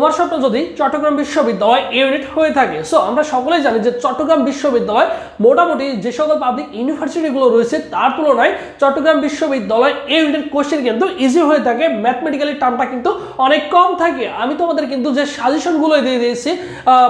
তোমার স্বপ্ন যদি চট্টগ্রাম বিশ্ববিদ্যালয় ইউনিট হয়ে থাকে। সো আমরা সকলেই জানি যে চট্টগ্রাম বিশ্ববিদ্যালয় মোটামুটি যে সকল পাবলিক ইউনিভার্সিটিগুলো রয়েছে, তার তুলনায় চট্টগ্রাম বিশ্ববিদ্যালয় ইউনিটের কোশ্চেন কিন্তু ইজি হয়ে থাকে। ম্যাথমেটিক্যালি টার্মটা কিন্তু অনেক কম থাকে। আমি তোমাদের কিন্তু যে সাজেশনগুলো দিয়ে দিয়েছি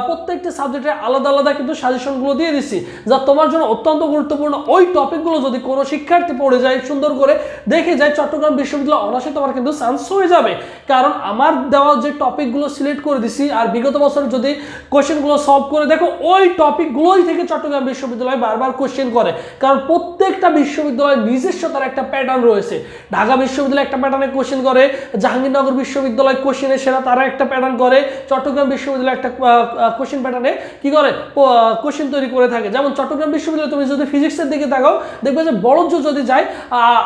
প্রত্যেকটা সাবজেক্টের আলাদা আলাদা কিন্তু সাজেশনগুলো দিয়ে দিচ্ছি যা তোমার জন্য অত্যন্ত গুরুত্বপূর্ণ। ওই টপিকগুলো যদি কোনো শিক্ষার্থী পড়ে যায়, সুন্দর করে দেখে যায়, চট্টগ্রাম বিশ্ববিদ্যালয় অনার্সে তোমার কিন্তু চান্স হয়ে যাবে। কারণ আমার দেওয়া যে টপিকগুলো সিলেক্ট করে দিছি। আর বিগত বছর যদি কোশ্চেনগুলো সলভ করে, দেখো, ওই টপিকগুলোই থেকে চট্টগ্রাম বিশ্ববিদ্যালয় বারবার কোশ্চেন করে। কারণ প্রত্যেকটা বিশ্ববিদ্যালয়ের নিজস্ব তার একটা প্যাটার্ন রয়েছে। ঢাকা বিশ্ববিদ্যালয় একটা প্যাটার্নে কোশ্চেন করে, জাহাঙ্গীরনগর বিশ্ববিদ্যালয় কোশ্চেনে সেরা তারা একটা প্যাটার্ন করে, চট্টগ্রাম বিশ্ববিদ্যালয় একটা কোশ্চেন প্যাটার্নে কি করে? কোশ্চেন তৈরি করে থাকে। যেমন চট্টগ্রাম বিশ্ববিদ্যালয়, তুমি যদি ফিজিক্সের দিকে তাকাও, দেখবে যে বড়জ যদি যায়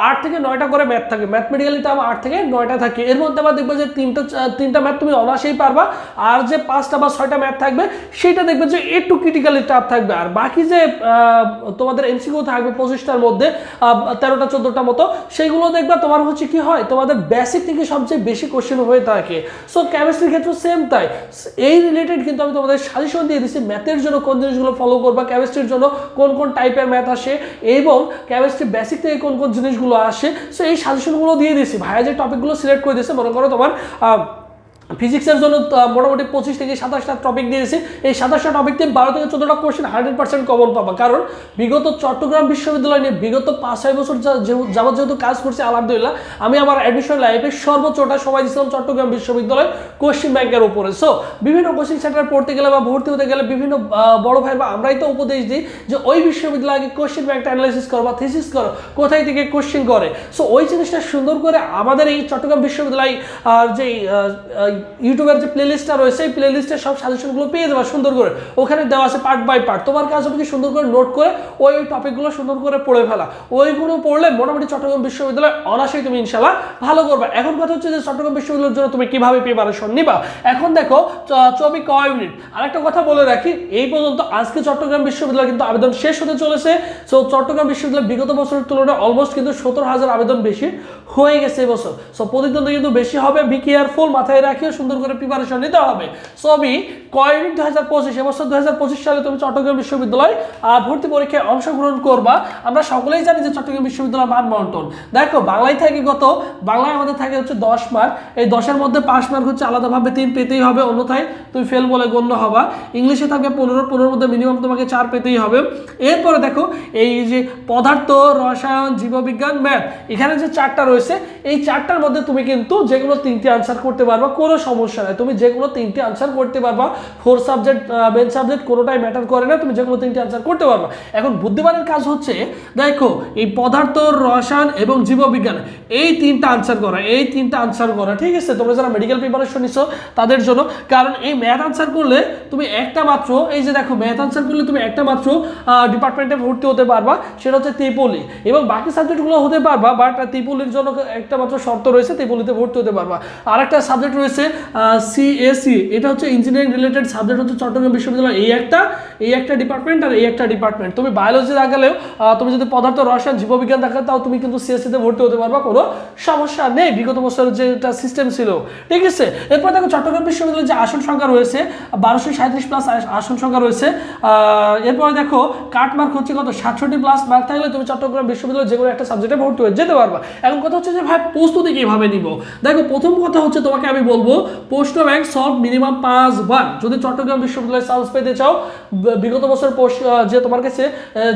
আট থেকে নয়টা করে ম্যাথ থাকে। ম্যাথমেটিক্যালি টার্ম আট থেকে নয়টা থাকে। এর মধ্যে আবার দেখবে যে তিনটা তিনটা ম্যাথ তুমি অনায়াসেই পারবা। আর যে পাঁচটা বা ছয়টা ম্যাথ থাকবে সেটা দেখবে যে একটু ক্রিটিক্যালি টাফ থাকবে। আর বাকি যে তোমাদের এমসিকিউ থাকবে পঁচিশটার মধ্যে তেরোটা, চোদ্দোটা মতো, সেইগুলো দেখবা তোমার হচ্ছে কি হয়, তোমাদের বেসিক থেকে সবচেয়ে বেশি কোশ্চেন হয়ে থাকে। সো কেমিস্ট্রির ক্ষেত্রে সেম তাই। এই রিলেটেড কিন্তু আমি তোমাদের সাজেশন দিয়ে দিচ্ছি ম্যাথের জন্য কোন জিনিসগুলো ফলো করবা কেমিস্ট্রির জন্য কোন কোন টাইপের ম্যাথ আসে, এবং কেমিস্ট্রি বেসিক থেকে কোন কোন জিনিসগুলো আসে। সো এই সাজেশনগুলো দিয়ে দিয়েছি ভাইয়া যে টপিকগুলো সিলেক্ট করে দিয়েছে, মনে করো তোমার ফিজিক্সের জন্য মোটামুটি পঁচিশ থেকে সাতাশটা টপিক দিয়েছি। এই সাতাশটা টপিক থেকে বারো থেকে চোদ্দোটা কোশ্চেন হান্ড্রেড পার্সেন্ট কমন পাবা। কারণ বিগত চট্টগ্রাম বিশ্ববিদ্যালয় নিয়ে বিগত পাঁচ ছয় বছর যা- যে- যাবত যেহেতু কাজ করছি, আলহামদুলিল্লাহ, আমি আমার অ্যাডমিশন লাইফে সর্বোচ্চটা সময় দিয়েছিলাম চট্টগ্রাম বিশ্ববিদ্যালয় কোশ্চিন ব্যাংকের উপরে। সো বিভিন্ন কোচিং সেন্টার পড়তে গেলে বা ভর্তি হতে গেলে বিভিন্ন বড় ভাই বা আমরাই তো উপদেশ দিই যে ওই বিশ্ববিদ্যালয়ে আগে কোশ্চিন ব্যাংকটা অ্যানালাইসিস করো বা থিসিস করো, কোথায় থেকে কোশ্চিন করে। সো ওই জিনিসটা সুন্দর করে আমাদের এই চট্টগ্রাম বিশ্ববিদ্যালয় আর যে ইউটিউবের যে প্লেলিস্টটা রয়েছে, এই প্লেলিস্টের সব সাজেশনগুলো পেয়ে যাবে সুন্দর করে। ওখানে দেওয়া আছে পার্ট বাই পার্ট তোমার কাজ হবে কি সুন্দর করে নোট করে ওই টপিকগুলো সুন্দর করে পড়ে ফেলা। ওইগুলো পড়লে মোটামুটি চট্টগ্রাম বিশ্ববিদ্যালয় অনাসেই তুমি ইনশাল্লাহ ভালো করবে। এখন কথা হচ্ছে যে চট্টগ্রাম বিশ্ববিদ্যালয়ের জন্য তুমি কীভাবে প্রিপারেশন নিবা? এখন দেখো চবি কয় মিনিট আরেকটা কথা বলে রাখি, এই পর্যন্ত আজকে চট্টগ্রাম বিশ্ববিদ্যালয় কিন্তু আবেদন শেষ হতে চলেছে। সো চট্টগ্রাম বিশ্ববিদ্যালয় বিগত বছরের তুলনায় অলমোস্ট কিন্তু সত্তর হাজার আবেদন বেশি হয়ে গেছে এবছর সো প্রতিদ্বন্দ্বী কিন্তু বেশি হবে। বি কেয়ারফুল মাথায় রাখিও সুন্দর করে প্রিপারেশন নিতে হবে। সবই কয় মিনিট দু হাজার পঁচিশ এবছর দু হাজার পঁচিশ সালে তুমি চট্টগ্রাম বিশ্ববিদ্যালয় ভর্তি পরীক্ষায় অংশগ্রহণ করবা। আমরা সকলেই জানি যে চট্টগ্রাম বিশ্ববিদ্যালয় মান বন্টন দেখো, বাংলায় থাকে কত? বাংলায় আমাদের থাকে হচ্ছে দশ মার্ক এই দশের মধ্যে পাঁচ মার্ক হচ্ছে আলাদাভাবে তিন পেতেই হবে, অন্যথায় তুমি ফেল বলে গণ্য হবা। ইংলিশে থাকবে পনেরো, পনেরোর মধ্যে মিনিমাম তোমাকে চার পেতেই হবে। এরপরে দেখো, এই যে পদার্থ, রসায়ন, জীববিজ্ঞান ম্যাথ এখানে যে চারটা রয়েছে, এই চারটার মধ্যে তুমি কিন্তু যে কোনো তিনটি আনসার করতে পারবা। কোনো সমস্যা নাই। তুমি যে কোনো তিনটি আনসার করতে পারবা। ফোর সাবজেক্ট মেন সাবজেক্ট কোনোটাই ম্যাটার করে না। তুমি যে কোনো তিনটি আনসার করতে পারবা। এখন বুদ্ধিমানের কাজ হচ্ছে, দেখো, এই পদার্থ, রসায়ন এবং জীববিজ্ঞান, এই তিনটা আনসার করা, এই তিনটা আনসার করা, ঠিক আছে? তোমরা যারা মেডিকেল প্রিপারেশন নিছো, তাদের জন্য। কারণ এই ম্যাথ আনসার করলে তুমি একটা মাত্র, এই যে দেখো ম্যাথ আনসার করলে তুমি একটা মাত্র ডিপার্টমেন্টে ভর্তি হতে পারবা। সেটা হচ্ছে ত্রিপলি। এবং বাকি সাবজেক্টগুলো হতে পারবা বাট ত্রিপলির জন্য একটা মাত্র শর্ত রয়েছে, ত্রিপলিতে ভর্তি হতে পারবা। আর একটা সাবজেক্ট রয়েছে সিএসি এটা হচ্ছে ইঞ্জিনিয়ারিং রিলেটেড সাবজেক্ট হচ্ছে চট্টগ্রাম বিশ্ববিদ্যালয়। এই একটা এই একটা ডিপার্টমেন্ট আর এই একটা ডিপার্টমেন্ট তুমি বায়োলজি দেখালেও তুমি যদি পদার্থ, রসায়ন, জীববিজ্ঞান দেখালে তাও তুমি কিন্তু সিএসসিতে ভর্তি হতে পারবা, কোনো সমস্যা নেই। বিগত বছরের যেটা সিস্টেম ছিল, ঠিক আছে? এরপর দেখো, চট্টগ্রাম বিশ্ববিদ্যালয়ের যে আসন সংখ্যা রয়েছে, বারোশো সাঁত্রিশ প্লাস আসন সংখ্যা রয়েছে এরপরে দেখো কাট মার্ক হচ্ছে কত? সাতষট্টি প্লাস মার্ক থাকলে তুমি চট্টগ্রাম বিশ্ববিদ্যালয়ে যে কোনো একটা সাবজেক্টে ভর্তি হয়ে যেতে পারবা। এখন কথা হচ্ছে যে, ভাই, প্রস্তুতি কীভাবে নিব? দেখো, প্রথম কথা হচ্ছে তোমাকে আমি বলব পোস্ট ব্যাংক সলভ মিনিমাম পাঁচবার যদি চট্টগ্রাম বিশ্ববিদ্যালয়ে চান্স পেতে চাও বিগত বছর যে তোমার কাছে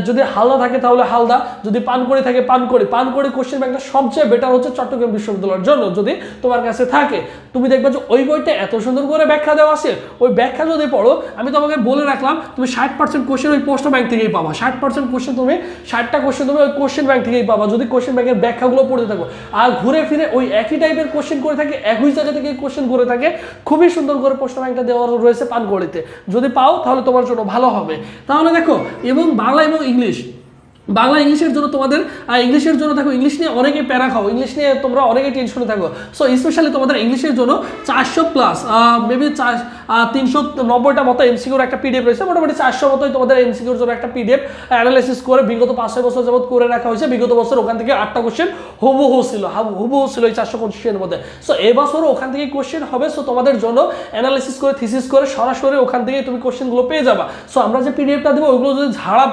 যদি হালদা থাকে তাহলে হালদা, যদি পানকড়ি থাকে পানকড়ি। পানকড়ি কোশ্চেন ব্যাংকটা সবচেয়ে বেটার হচ্ছে চট্টগ্রাম বিশ্ববিদ্যালয়ের জন্য, যদি তোমার কাছে থাকে। তুমি দেখবে যে ওই বইটা এত সুন্দর করে ব্যাখ্যা দেওয়া আছে। ওই ব্যাখ্যা যদি পড়ো, আমি তোমাকে বলে রাখলাম, তুমি ষাট পার্সেন্ট কোশ্চেন ওই পোস্ট ব্যাংক থেকেই পাবা। ষাট পার্সেন্ট কোশ্চেন তুমি, ষাটটা কোশ্চেন তুমি ওই কোশ্চেন ব্যাংক থেকেই পাবা, যদি কোশ্চেন ব্যাংকের ব্যাখ্যাগুলো পড়তে থাকো। আর ঘুরে ফিরে ওই একই টাইপের কোশ্চেন করে থাকে, একই জায়গা থেকে কোশ্চেন করে থাকে, খুবই সুন্দর করে প্রশ্ন ব্যাংকটা দেওয়া রয়েছে পানগড়িতে যদি পাও তাহলে তোমার জন্য ভালো হবে। তাহলে দেখো, এবং বাংলা এবং ইংলিশ বাংলা ইংলিশের জন্য তোমাদের ইংলিশের জন্য দেখো ইংলিশ নিয়ে অনেকে প্যারা খাও, ইংলিশ নিয়ে তোমরা অনেকে টেনশনে থাকো। সো স্পেশালি তোমাদের ইংলিশের জন্য চারশো প্লাস মেবি চার তিনশো নব্বইটা মতো এমসিকিউর একটা পিডিএফ রয়েছে। মোটামুটি চারশো মতোই তোমাদের এমসিকিউর জন্য একটা পিডিএফ অ্যানালাইসিস করে বিগত পাঁচ ছয় বছর যাবত করে রাখা হয়েছে। বিগত বছর ওখান থেকে আটটা কোশ্চেন হুবহু ছিল, হাবু- হুবহু ছিল এই চারশো কোশ্চেনের মধ্যে। সো এবছরও ওখান থেকে কোশ্চেন হবে। সো তোমাদের জন্য অ্যানালাইসিস করে থিসিস করে সরাসরি ওখান থেকে তুমি কোশ্চেনগুলো পেয়ে যাবা। সো আমরা যে পিডিএফটা দেবো, ওইগুলো যদি ঝাড়া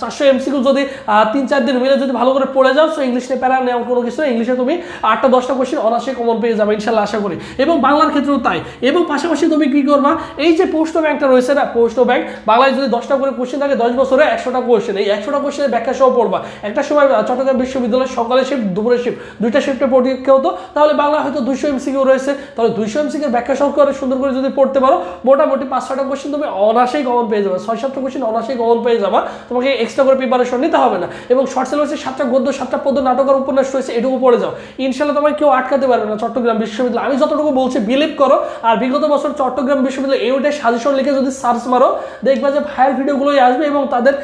চারশো এমসিকিউ যদি তিন, চার দিন মিলে যদি ভালো করে পড়ে যাও সো ইংলিশ প্যারা নেওয়ার কোনো কিছু ইংলিশে তুমি আটটা, দশটা কোশ্চেন অনার্সে কমন পেয়ে যাবে, ইনশাল্লাহ আশা করি। এবং বাংলার ক্ষেত্রেও তাই। এবং পাশাপাশি তুমি কি করবা, এই যে পোস্ট ব্যাংকটা রয়েছে না, পোস্ট ব্যাংক, বাংলায় যদি দশটা করে কোশ্চেন থাকে, দশ বছরে একশোটা কোশ্চেন এই একশোটা কোশ্চেনের ব্যাখ্যা সহ পড়বা। একটা সময় চট্টগ্রাম বিশ্ববিদ্যালয় সকালে শিফট দুপুরে শিফট দুইটা শিফটে পরীক্ষা হতো তাহলে বাংলা হয়তো দুইশো এমসিকিউ রয়েছে। তাহলে দুইশো এমসিকিউর ব্যাখ্যা সহ করে সুন্দর করে যদি পড়তে পারো, মোটামুটি পাঁচ ছটা কোশ্চেন তুমি অনাসেই কমন পেয়ে যাবে। ছয়, সাতটা কোশ্চেন অনাসেই কমন পেয়ে যাবা। তোমাকে এক্সট্রা করে প্রিপারেশন নিতে হবে না। এবং শর্ট সিলেবাসে সাতটা গদ্য, সাতটা পদ্য নাটক আর উপন্যাস রয়েছে, এটুকু পড়ে যাও। ইনশাল্লাহ তোমার কেউ আটকাতে পারবে না চট্টগ্রাম বিশ্ববিদ্যালয়। আমি যতটুকু বলছি বিলিভ করো। আর বিগত বছর চট্টগ্রাম বিশ্ববিদ্যালয় এই সাজেশন লিখে যদি সার্চ মারো, দেখবা যে ভাইয়ের ভিডিওগুলোই আসবে এবং তাদের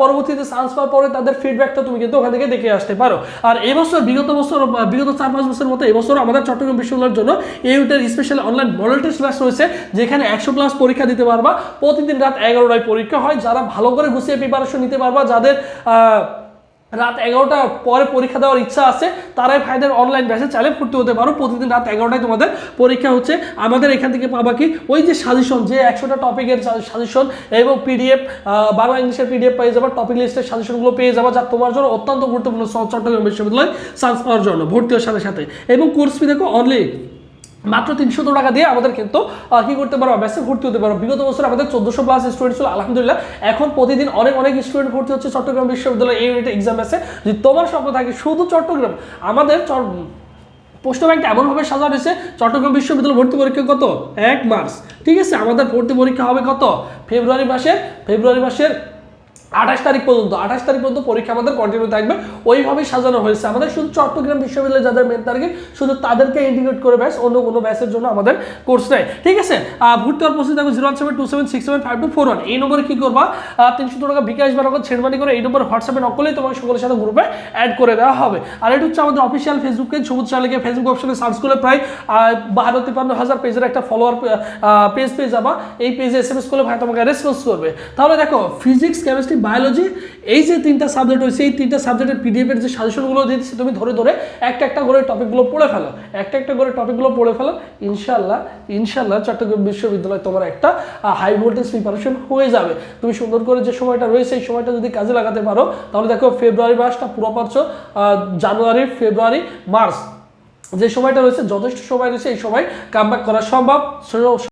পরবর্তীতে সার্চ পাওয়ার পরে তাদের ফিডব্যাকটা তুমি কিন্তু ওখান থেকে দেখে আসতে পারো। আর এবছর বিগত বছর বিগত চার পাঁচ বছরের মতো এবছর আমাদের চট্টগ্রাম বিশ্ববিদ্যালয়ের জন্য এই ওটার special online model test class রয়েছে, যেখানে একশো ক্লাস পরীক্ষা দিতে পারবা। প্রতিদিন রাত এগারোটায় পরীক্ষা হয়। যারা ভালো করে গুছিয়ে প্রিপারেশন নিতে পারবা, যাদের রাত এগারোটার পরে পরীক্ষা দেওয়ার ইচ্ছা আছে, তারাই ভাইদের অনলাইন ব্যাচে চাইলে ভর্তি হতে পারো। প্রতিদিন রাত এগারোটায় তোমাদের পরীক্ষা হচ্ছে। আমাদের এখান থেকে পাবা কি, ওই যে সাজেশন যে একশোটা টপিকের সাজেশন এবং পিডিএফ বাংলা ইংলিশের পিডিএফ পেয়ে যাবা। টপিক লিস্টের সাজেশনগুলো পেয়ে যাবা, যা তোমার জন্য অত্যন্ত গুরুত্বপূর্ণ। চট্টগ্রাম বিশ্ববিদ্যালয় চান্স পাওয়ার জন্য, ভর্তি হওয়ার সাথে সাথে। এবং কোর্স ফি দেখো অনলি মাত্র তিনশো টাকা দিয়ে আমাদের কিন্তু কি করতে পারো ব্যাসে ভর্তি হতে পারো। বিগত বছর আমাদের চোদ্দশো প্লাস স্টুডেন্ট ছিল, আলহামদুলিল্লাহ। এখন প্রতিদিন অনেক অনেক স্টুডেন্ট ভর্তি হচ্ছে চট্টগ্রাম বিশ্ববিদ্যালয় এই ইউনিটে এক্সাম আছে। যদি তোমার স্বপ্ন থাকে, শুধু চট্টগ্রাম, আমাদের পোস্ট ব্যাংকটা এমনভাবে সাজানো হয়েছে চট্টগ্রাম বিশ্ববিদ্যালয় ভর্তি পরীক্ষা কত? এক মার্চ ঠিক আছে, আমাদের ভর্তি পরীক্ষা হবে কত? ফেব্রুয়ারি মাসের ফেব্রুয়ারি মাসের আঠাশ তারিখ পর্যন্ত, আঠাশ তারিখ পর্যন্ত পরীক্ষা আমাদের কন্টিনিউ থাকবে। ওইভাবেই সাজানো হয়েছে আমাদের। শুধু চট্টগ্রাম বিশ্ববিদ্যালয়ে যাদের মেন টার্গেট শুধু তাদেরকে ইন্টিগ্রেট করে ব্যাস অন্য কোনো ব্যাসের জন্য আমাদের কোর্স নেয় ঠিক আছে? ভর্তি হওয়ার প্রসেস থাকবে zero one seven two seven six seven five two four one এই নম্বরে কী করবা? তিনশো টাকা বিকাশ বা নগদ ছেড়বানি করে এই নম্বর হোয়াটসঅ্যাপে নকলেই তোমাকে সকলের সাথে গ্রুপে অ্যাড করে দেওয়া হবে। আর এটা হচ্ছে আমাদের অফিসিয়াল ফেসবুক সবুজ চালিকে ফেসবুক অপশনে সার্চ করলে প্রায় বারো তিপ্পান্ন হাজার পেজের একটা ফলোয়ার পেজ পেয়ে যাবা। এই পেজে এস এম এস করলে ভাই তোমাকে রেসপন্স করবে। তাহলে দেখো ফিজিক্স কেমিস্ট্রি বায়োলজি এই যে তিনটা সাবজেক্ট হয়েছে এই তিনটা সাবজেক্টের পিডিএফের যে সাজেশনগুলো দিয়েছি তুমি ধরে ধরে একটা একটা করে টপিকগুলো পড়ে ফেলো। একটা একটা করে টপিকগুলো পড়ে ফেলো। ইনশাল্লাহ ইনশাল্লাহ চট্টগ্রাম বিশ্ববিদ্যালয় তোমার একটা হাই ভোল্টেজ প্রিপারেশন হয়ে যাবে। তুমি সুন্দর করে যে সময়টা রয়েছে, এই সময়টা যদি কাজে লাগাতে পারো, তাহলে দেখো ফেব্রুয়ারি মাসটা পুরো পারছ জানুয়ারি ফেব্রুয়ারি মার্চ যে সময়টা রয়েছে, যথেষ্ট সময় রয়েছে, এই সময় কাম করা সম্ভব।